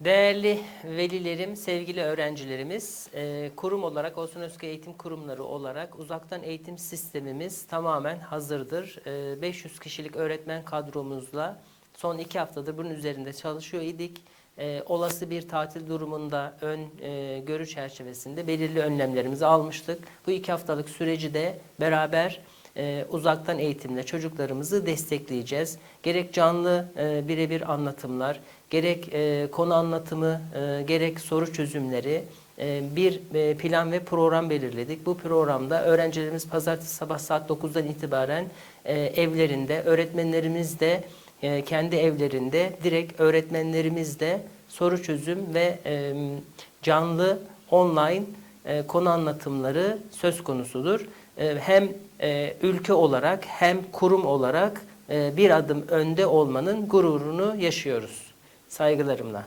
Değerli velilerim, sevgili öğrencilerimiz, e, kurum olarak Olsun Özkü Eğitim Kurumları olarak uzaktan eğitim sistemimiz tamamen hazırdır. E, 500 kişilik öğretmen kadromuzla son iki haftadır bunun üzerinde çalışıyor idik. E, olası bir tatil durumunda ön e, görü çerçevesinde belirli önlemlerimizi almıştık. Bu iki haftalık süreci de beraber e, uzaktan eğitimle çocuklarımızı destekleyeceğiz. Gerek canlı e, birebir anlatımlar, gerek e, konu anlatımı, gerek soru çözümleri bir plan ve program belirledik. Bu programda öğrencilerimiz pazartesi sabah saat 9'dan itibaren evlerinde, öğretmenlerimiz de kendi evlerinde, direkt öğretmenlerimiz de soru çözüm ve canlı online konu anlatımları söz konusudur. E, hem e, ülke olarak hem kurum olarak e, bir adım önde olmanın gururunu yaşıyoruz. Saygılarımla.